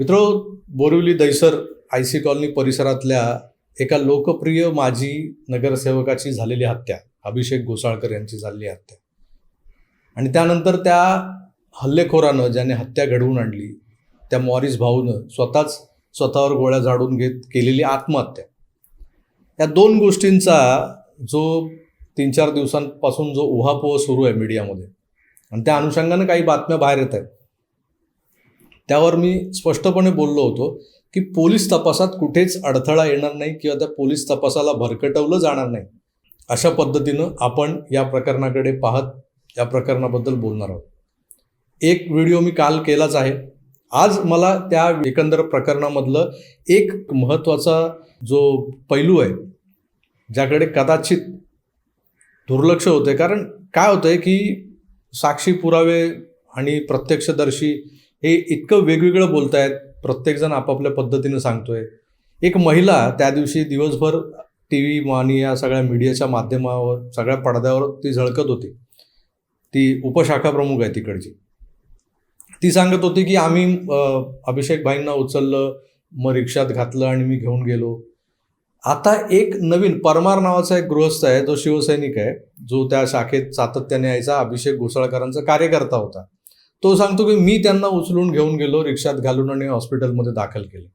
मित्र Borivali Dahisar I C colony परिसरातल्या एका लोकप्रिय माजी नगरसेवकाची झालेली हत्या. अभिषेक घोसाळकर यांची झालेली हत्या. आणि त्यानंतर त्या हल्लेखोरानं ज्याने हत्या घडवून आणली त्या मॉरिस भाऊनं स्वतःच स्वतःवर गोळ्या झाडून घेत केलेली आत्महत्या. या दोन गोष्टींचा जो तीन चार दिवसांपासून जो उहापोह सुरू आहे मीडियामध्ये आणि त्या अनुषंगानं काही बातम्या बाहेर येत आहेत. त्यावर मी स्पष्टपणे बोललो होतो की पोलीस तपासात कुठेच अडथळा येणार नाही किंवा त्या पोलीस तपासाला भरकटवलं जाणार नाही. अशा पद्धतीनं आपण या प्रकरणाकडे पाहत या प्रकरणाबद्दल बोलणार आहोत. एक व्हिडिओ मी काल केलाच आहे. आज मला त्या एकंदर प्रकरणामधलं एक महत्त्वाचा जो पैलू आहे ज्याकडे कदाचित दुर्लक्ष होते कारण काय होतं आहे की साक्षी पुरावे आणि प्रत्यक्षदर्शी हे इतकं वेगवेगळं बोलतायत प्रत्येकजण आपापल्या पद्धतीनं सांगतोय. एक महिला त्या दिवशी दिवसभर टी व्ही आणि या सगळ्या मीडियाच्या माध्यमावर सगळ्या पडद्यावर ती झळकत होती. ती उपशाखा प्रमुख आहे तिकडची. ती सांगत होती की आम्ही अभिषेक भाईंना उचललं मग रिक्षात घातलं आणि मी घेऊन गेलो. आता एक नवीन परमार नावाचा एक गृहस्थ आहे जो शिवसैनिक आहे जो त्या शाखेत सातत्याने यायचा अभिषेक घोसाळकरांचा कार्यकर्ता होता. तो सांगतो की मी त्यांना उचलून घेऊन गेलो रिक्षात घालून आणि हॉस्पिटलमध्ये दाखल केले.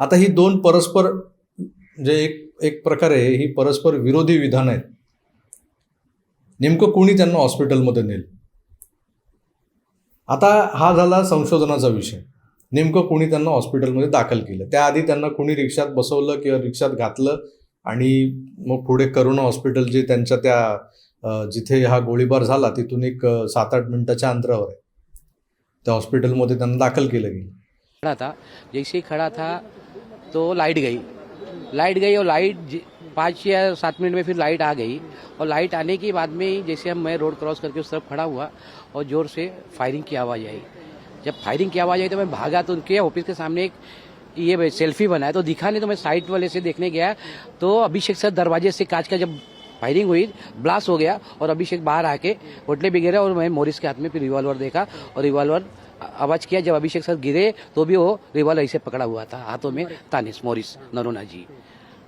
आता ही दोन परस्पर म्हणजे एक एक प्रकारे ही परस्पर विरोधी विधान आहेत. नेमकं कोणी त्यांना हॉस्पिटलमध्ये नेलं? आता हा झाला संशोधनाचा विषय. नेमकं कोणी त्यांना हॉस्पिटलमध्ये दाखल केलं? त्याआधी त्यांना कोणी रिक्षात बसवलं किंवा रिक्षात घातलं? आणि मग पुढे करोना हॉस्पिटल जे त्यांच्या त्या जिथे हा गोळीबार झाला तिथून एक सात आठ मिनिटाच्या अंतरावर आहे. त्या हॉस्पिटलमध्ये त्यांना दाखल केलं गेलं. खड़ा था. जैसे ही खड़ा था तो लाइट गई. लाइट गई और लाइट पाँच या सात मिनट में फिर लाइट आ गई और लाइट आने के बाद में ही जैसे हम मैं रोड क्रॉस करके उस तरफ़ खड़ा हुआ और ज़ोर से फायरिंग की आवाज़ आई। जब फायरिंग की आवाज़ आई तो मैं भागा तो उनके ऑफ़िस के सामने एक ये सेल्फी बनाया तो दिखा नहीं तो मैं साइड वाले से देखने गया। तो अभिषेक सर दरवाजे से कांच का जब फायरिंग हुई ब्लास्ट हो गया और अभिषेक बाहर आके होटले भी गिरे और मैं मोरिस के हाथ में फिर रिवॉल्वर देखा और रिवॉल्वर आवाज़ किया, जब अभिषेक सर गिरे तो भी वो रिवॉल्वर ऐसे पकड़ा हुआ था हाथों में, तानिस, मोरिस, नरोना जी।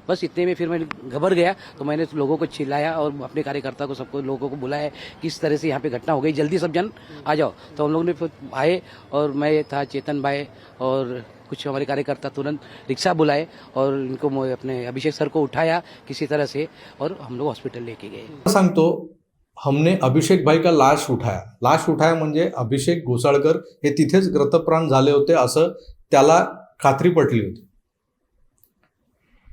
बस इतने में फिर मैं घबर गया तो मैंने लोगों को चिल्लाया और अपने कार्यकर्ता को सबको लोगों को बुलाया किस तरह से यहाँ पे घटना हो गई। जल्दी सब जन आ जाओ। तो हम लोगों ने फिर आए और मैं था चेतन भाई और कुछ हमारे कार्यकर्ता तुरंत रिक्शा बुलाए और इनको अपने अभिषेक सर को उठाया किसी तरह से और हम लोग हॉस्पिटल लेके गए। सांगतो हमने अभिषेक भाई का लाश उठाया। लाश उठाया म्हणजे अभिषेक घोसाळकर हे तिथेच ग्रतप्राण झाले होते असं त्याला खात्री पटली होती.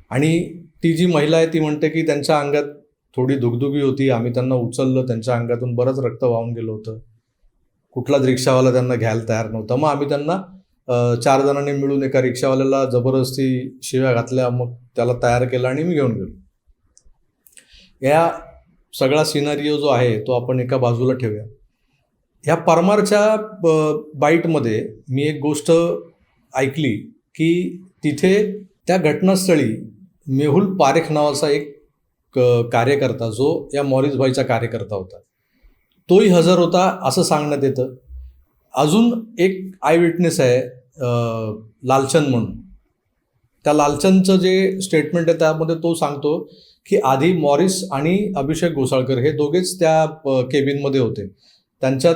आणि ती जी महिला आहे ती म्हणते की त्यांच्या अंगात थोडी दुगदुगी होती. आम्ही त्यांना उचललं त्यांच्या अंगातून बरंच रक्त वाहून गेलं होतं. कुठलाच रिक्षावाला त्यांना घ्यायला तयार नव्हता. मग आम्ही त्यांना चार जणांनी मिळून एका रिक्षावाल्याला जबरदस्ती शिव्या घातल्या. मग त्याला तयार केलं आणि मी घेऊन गेलो. या सगळा सिनारिओ जो आहे तो आपण एका बाजूला ठेवूया. ह्या परमारच्या ब- बाईटमध्ये मी एक गोष्ट ऐकली की तिथे त्या घटनास्थळी मेहुल पारेख नावाचा एक क- कार्यकर्ता जो या मॉरिस भाईचा कार्यकर्ता होता. तोही हजर होता असं सांगण्यात येतं. अजून एक आय विटनेस आहे लालचंद म्हणून. त्या लालचंदचं जे स्टेटमेंट आहे त्यामध्ये तो सांगतो की आधी मॉरिस आणि अभिषेक घोसाळकर हे दोघेच त्या केबिनमध्ये होते. त्यांच्यात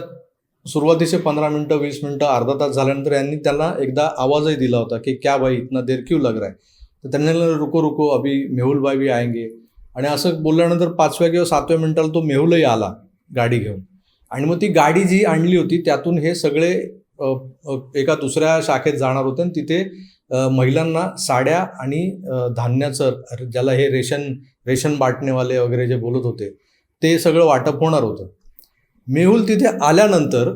सुरुवातीचे पंधरा मिनटं वीस मिनटं अर्धा तास झाल्यानंतर यांनी त्यांना एकदा आवाजही दिला होता की क्या भाई इतना देर क्यू लग रहा है? तर त्यांना रुको रुको अभी मेहुल बी आएंगे. आणि असं बोलल्यानंतर पाचव्या किंवा सातव्या मिनिटाला तो मेहुलही आला गाडी घेऊन. आणि मग ती गाडी जी आणली होती त्यातून हे सगळे एका दुसऱ्या शाखेत जाणार होते आणि तिथे महिलांना साड्या आणि धान्याचं ज्याला हे रेशन रेशन बाटणेवाले वगैरे जे बोलत होते ते सगळं वाटप होणार होतं. मेहुल तिथे आल्यानंतर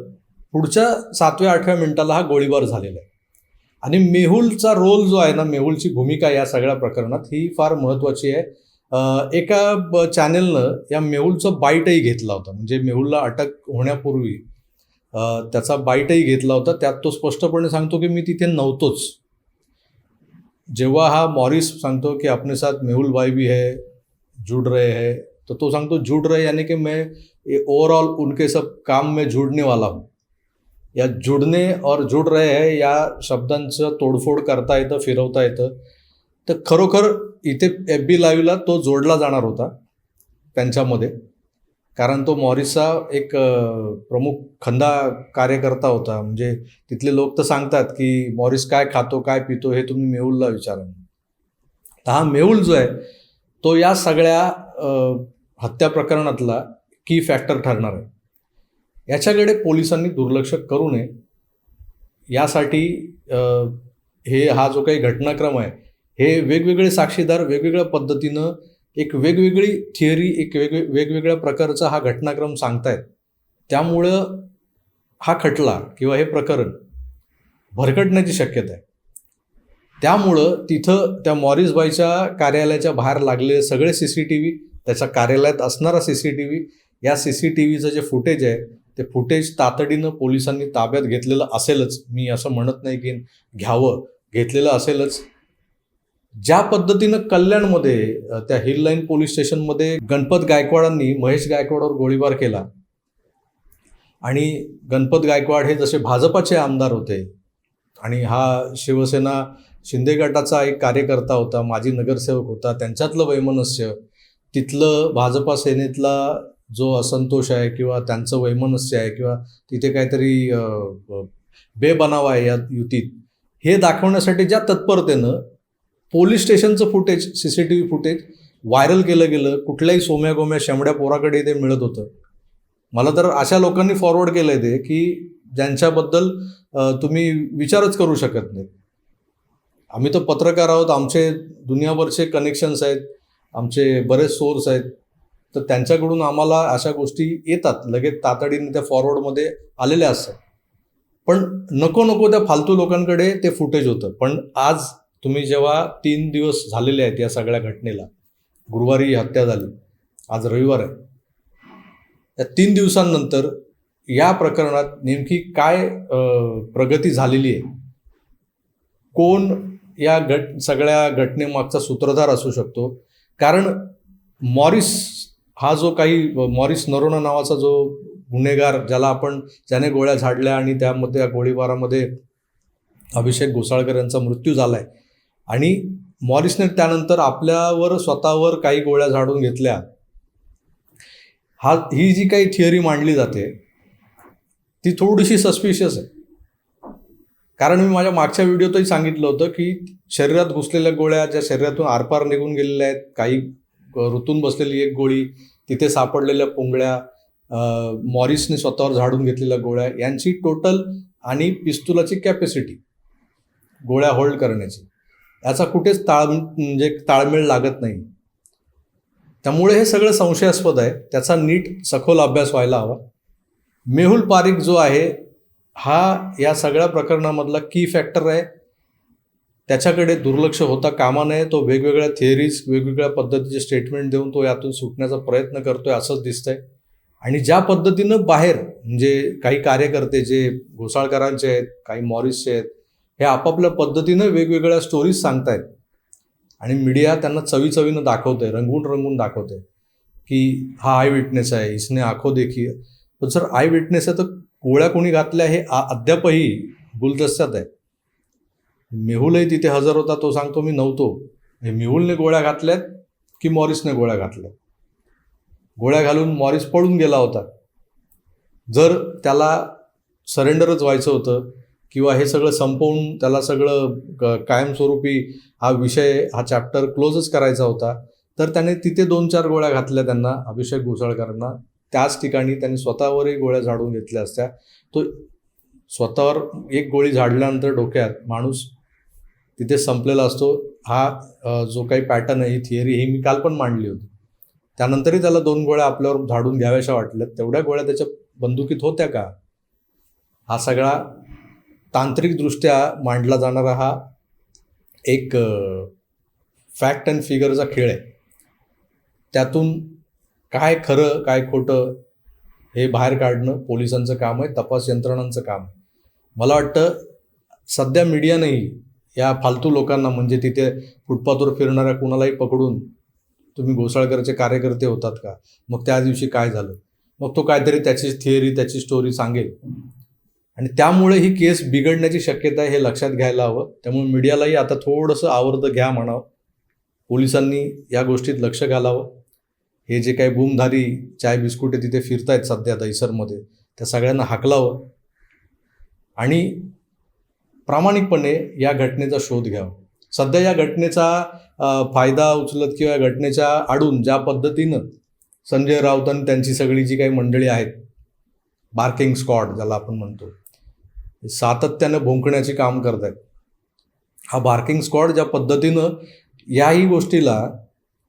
पुढच्या सातव्या आठव्या मिनिटाला हा गोळीबार झालेला आहे. आणि मेहुलचा रोल जो आहे ना मेहुलची भूमिका या सगळ्या प्रकरणात ही फार महत्त्वाची आहे. एका ब- चॅनेलनं या मेहुलचं बाईटही घेतला होता. म्हणजे मेहुलला अटक होण्यापूर्वी त्याचा बाईटही घेतला होता. त्यात तो स्पष्टपणे सांगतो की मी तिथे नव्हतोच. जेव्हा हा मॉरिस सांगतो की अपने साथ मेहुल भाई भी है जुड़ रहे है तो तो सांगतो जुड़ रहे यानी की मैं ओवरऑल उनके सब काम में जुड़ने वाला हूँ. या जुडणे और जुड रहे है या शब्दांचं तोडफोड करता येतं फिरवता येतं. तर खरोखर इथे एफ बी लाईव्हला तो जोडला जाणार होता त्यांच्यामध्ये. कारण तो मॉरिसचा एक प्रमुख खंदा कार्यकर्ता होता. म्हणजे तिथले लोक तर सांगतात की मॉरिस काय खातो काय पितो हे तुम्ही मेहुलला विचारा. तर हा मेहुल जो आहे तो या सगळ्या हत्या प्रकरणातला की फॅक्टर ठरणार आहे. याच्याकडे पोलिसांनी दुर्लक्ष करू नये. यासाठी हे हा जो काही घटनाक्रम आहे हे वेगवेगळे साक्षीदार वेगवेगळ्या पद्धतीनं एक वेगवेगळी थिअरी एक वेगवे वेगवेगळ्या प्रकारचा हा घटनाक्रम सांगतायत. त्यामुळं हा खटला किंवा हे प्रकरण भरकटण्याची शक्यता आहे. त्यामुळं तिथं त्या मॉरिसबाईच्या कार्यालयाच्या बाहेर लागलेले सगळे सी सी टी व्ही त्याच्या कार्यालयात असणारा सी सी टी व्ही या सी सी टी व्हीचं जे फुटेज आहे ते फुटेज तातडीनं पोलिसांनी ताब्यात घेतलेलं असेलच. मी असं म्हणत नाही की घ्यावं. घेतलेलं असेलच. ज्या पद्धतीनं कल्याणमध्ये त्या हिल लाईन पोलीस स्टेशनमध्ये गणपत गायकवाडांनी महेश गायकवाडवर गोळीबार केला आणि गणपत गायकवाड हे जसे भाजपाचे आमदार होते आणि हा शिवसेना शिंदे गटाचा एक कार्यकर्ता होता माजी नगरसेवक होता त्यांच्यातलं वैमनस्य तिथलं भाजपा सेनेतला जो असंतोष आहे किंवा त्यांचं वैमनस्य आहे किंवा तिथे काहीतरी बेबनाव आहे या युतीत हे दाखवण्यासाठी ज्या तत्परतेनं पोलीस स्टेशनचं footage C C T V footage viral केलं गेलं कुठल्याही सोम्या गोम्या शेमड्या पोराकडे ते मिळत होतं. मला तर अशा लोकांनी फॉरवर्ड केलं आहे ते की ज्यांच्याबद्दल तुम्ही विचारच करू शकत नाही आम्ही तर पत्रकार आहोत आमचे दुनियाभरचे कनेक्शन्स आहेत आमचे बरेच सोर्स आहेत. तर त्यांच्याकडून आम्हाला अशा गोष्टी येतात. लगेच तातडीने त्या फॉरवर्डमध्ये आलेल्या असतात. पण नको नको त्या फालतू लोकांकडे ते फुटेज होतं. पण आज तुम्ही जेव्हा तीन दिवस झालेले आहेत या सगळ्या घटनेला गुरुवारी ही हत्या झाली आज रविवार आहे. या तीन दिवसांनंतर या प्रकरणात नेमकी काय प्रगती झालेली आहे? कोण या घट सगळ्या घटनेमागचा सूत्रधार असू शकतो? कारण मॉरिस हा जो काही मॉरिस नरोना नावाचा जो गुन्हेगार ज्याला आपण ज्याने गोळ्या झाडल्या आणि त्यामध्ये त्या गोळीबारामध्ये अभिषेक घोसाळकर यांचा मृत्यू झाला आहे आणि मॉरिसने त्यानंतर आपल्यावर स्वतःवर काही गोळ्या झाडून घेतल्या. हा ही जी काही थिअरी मांडली जाते ती थोडीशी सस्पिशियस आहे. कारण मी माझ्या मागच्या व्हिडिओतही सांगितलं होतं की शरीरात घुसलेल्या गोळ्या ज्या शरीरातून आरपार निघून गेलेल्या आहेत काही ऋतून बसलेली एक गोळी तिथे सापडलेल्या पोंगळ्या मॉरिसने स्वतःवर झाडून घेतलेल्या गोळ्या यांची टोटल आणि पिस्तुलाची कॅपॅसिटी गोळ्या होल्ड करण्याची. याचा कुठेच ताळ म्हणजे ताळमेळ लागत नाही. त्यामुळे हे सगळं संशयास्पद आहे. त्याचा नीट सखोल अभ्यास व्हायला हवा. मेहुल पारिक जो आहे हा या सगळ्या प्रकरणामधला की फॅक्टर आहे. त्याच्याकडे दुर्लक्ष होता कामा नये तो वेगवेगळ्या थिअरीज वेगवेगळ्या पद्धतीचे स्टेटमेंट देऊन तो यातून सुटण्याचा प्रयत्न करतोय असंच दिसतंय. आणि ज्या पद्धतीनं बाहेर म्हणजे काही कार्यकर्ते जे घोसाळकरांचे आहेत काही मॉरिसचे आहेत हे आपापल्या पद्धतीनं वेगवेगळ्या स्टोरीज सांगतायत. आणि मीडिया त्यांना चवी चवीनं दाखवतंय रंगून रंगून दाखवतंय की हा आय विटनेस आहे इसने आखो देखी पण जर आय विटनेस आहे तर गोळ्या कोणी घातल्या हे आ- अद्यापही गुलदस्त्यात आहे. मेहुलही तिथे हजर होता तो सांगतो मी नव्हतो. हे मेहुलने गोळ्या घातल्यात की मॉरिसने गोळ्या घातल्या गोळ्या घालून मॉरिस पळून गेला होता. जर त्याला सरेंडरच व्हायचं होतं किंवा हे सगळं संपवून त्याला सगळं कायमस्वरूपी हा विषय हा चॅप्टर क्लोजच करायचा होता तर त्याने तिथे दोन चार गोळ्या घातल्या त्यांना अभिषेक घोसाळकरांना. त्याच ठिकाणी त्यांनी स्वतःवरही गोळ्या झाडून घेतल्या असत्या. तो स्वतःवर एक गोळी झाडल्यानंतर डोक्यात माणूस तिथे संपलेला असतो. हा जो काही पॅटर्न आहे ही थिअरी ही मी काल पण मांडली होती. त्यानंतरही त्याला दोन गोळ्या आपल्यावर झाडून घ्याव्याशा वाटल्या तेवढ्या गोळ्या त्याच्या बंदुकीत होत्या का? हा सगळा तांत्रिकदृष्ट्या मांडला जाणारा हा एक फॅक्ट अँड फिगरचा खेळ आहे. त्यातून काय खरं काय खोटं हे बाहेर काढणं पोलिसांचं काम आहे तपास यंत्रणांचं काम आहे. मला वाटतं सध्या मीडियानेही या फालतू लोकांना म्हणजे तिथे फुटपाथवर फिरणाऱ्या कुणालाही पकडून तुम्ही घोसाळकरचे कार्यकर्ते होतात का? मग त्या दिवशी काय झालं? मग तो काहीतरी त्याची थिअरी त्याची स्टोरी सांगेल. आणि त्यामुळे ही केस बिघडण्याची शक्यता आहे हे लक्षात घ्यायला हवं. त्यामुळे मीडियालाही आता थोडंसं आवर्त घ्या म्हणावं. पोलिसांनी या गोष्टीत लक्ष घालावं. हे जे काही बूमधारी चाय बिस्कुटे तिथे फिरतायत सध्या दहिसरमध्ये त्या सगळ्यांना हाकलावं. आणि प्रामाणिकपणे या घटनेचा शोध घ्यावा. सध्या या घटनेचा फायदा उचलत किंवा या घटनेच्या आडून ज्या पद्धतीनं संजय राऊत आणि त्यांची सगळी जी काही मंडळी आहेत बार्किंग स्कॉड ज्याला आपण म्हणतो सातत्यानं भोंकण्याचे काम करत आहेत. हा बार्किंग स्कॉड ज्या पद्धतीनं याही गोष्टीला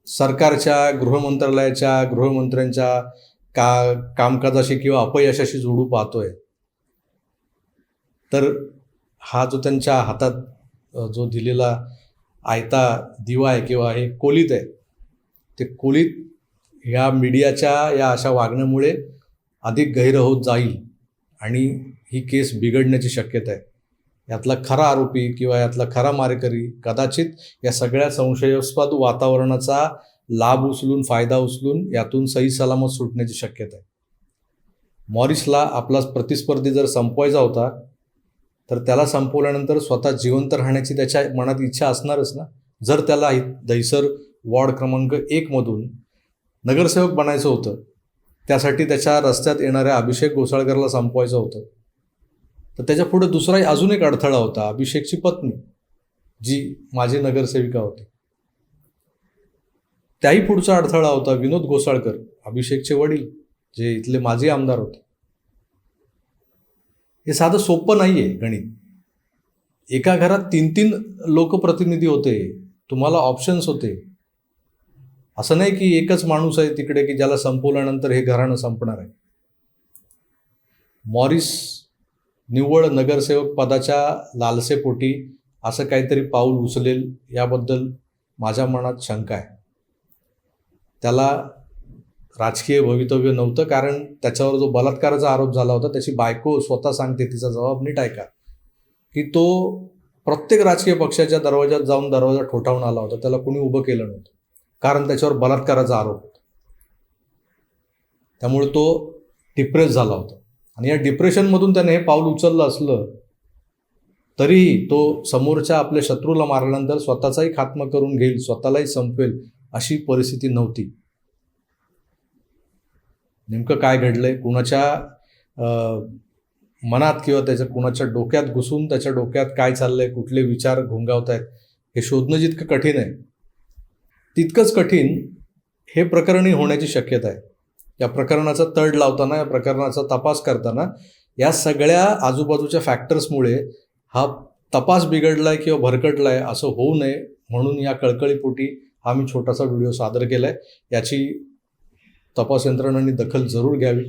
सरकारच्या गृहमंत्रालयाच्या गृहमंत्र्यांच्या का कामकाजाशी किंवा अपयशाशी जोडू पाहतोय. तर हा जो त्यांच्या हातात जो दिलेला आयता दिवा आहे किंवा हे कोलीत आहे ते कोलीत ह्या मीडियाच्या या अशा वागण्यामुळे अधिक गहिरं होत जाईल आणि ही केस बिघडण्याची शक्यता आहे. यातला खरा आरोपी किंवा यातला खरा मारेकरी कदाचित या सगळ्या संशयास्पद वातावरणाचा लाभ उचलून फायदा उचलून यातून सही सलामत सुटण्याची शक्यता आहे. मॉरिसला आपला प्रतिस्पर्धी जर संपवायचा होता तर त्याला संपवल्यानंतर स्वतः जिवंत राहण्याची त्याच्या मनात इच्छा असणारच ना? जर त्याला हि- दहिसर वॉर्ड क्रमांक एकमधून नगरसेवक बनायचं होतं त्यासाठी त्याच्या रस्त्यात येणाऱ्या अभिषेक घोसाळकरला संपवायचं होतं. तर त्याच्या पुढे दुसराही अजून एक अडथळा होता अभिषेकची पत्नी जी माझी नगरसेविका होती. त्याही पुढचा अडथळा होता विनोद घोसाळकर अभिषेकचे वडील जे इथले माजी आमदार होते. हे साधं सोपं नाही आहे गणित. एका घरात तीन तीन लोकप्रतिनिधी होते तुम्हाला ऑप्शन्स होते. असं नाही की एकच माणूस आहे तिकडे की ज्याला संपवल्यानंतर हे घराणं संपणार आहे. मॉरिस निव्वळ नगरसेवक पदाच्या लालसेपोटी असं काहीतरी पाऊल उचलेल याबद्दल माझ्या मनात शंका आहे. त्याला राजकीय भवितव्य नव्हतं कारण त्याच्यावर जो बलात्काराचा आरोप झाला होता त्याची बायको स्वतः सांगते तिचा जबाब नीट ऐका. की तो प्रत्येक राजकीय पक्षाच्या दरवाजात जाऊन दरवाजा ठोठावून आला होता त्याला कोणी उभं केलं नव्हतं कारण त्याच्यावर बलात्काराचा आरोप होता. त्यामुळे तो डिप्रेस झाला होता. आणि या डिप्रेशनमधून त्याने हे पाऊल उचललं असलं तरीही तो समोरच्या आपल्या शत्रूला मारल्यानंतर स्वतःचाही खात्मा करून घेईल स्वतःलाही संपवेल अशी परिस्थिती नव्हती. नेमकं काय घडलंय? कुणाच्या मनात किंवा त्याच्या कुणाच्या डोक्यात घुसून त्याच्या डोक्यात काय चाललंय कुठले विचार घोंगावत आहेत हे शोधणं जितकं कठीण आहे तितकंच कठीण हे प्रकरणही होण्याची शक्यता आहे. या प्रकरणाचा तड लावताना या प्रकरणाचा तपास करताना या सगळ्या आजूबाजूच्या फॅक्टर्समुळे हा तपास बिघडला आहे किंवा भरकटला आहे असं होऊ नये म्हणून या कळकळीपोटी हा मी छोटासा व्हिडिओ सादर केला आहे याची तपास यंत्रणांनी दखल जरूर घ्यावी.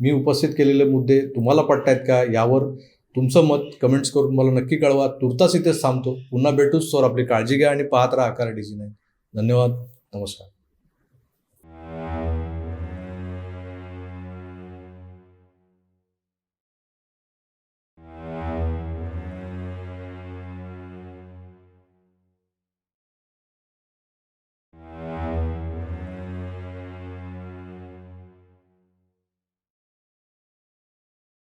मी उपस्थित केलेले मुद्दे तुम्हाला पटतायत का यावर तुमचं मत कमेंट्स करून मला नक्की कळवा. तुर्तास इथेच थांबतो. पुन्हा भेटूच. तर आपली काळजी घ्या आणि पाहत राहा आकार डिझी नाही धन्यवाद. नमस्कार.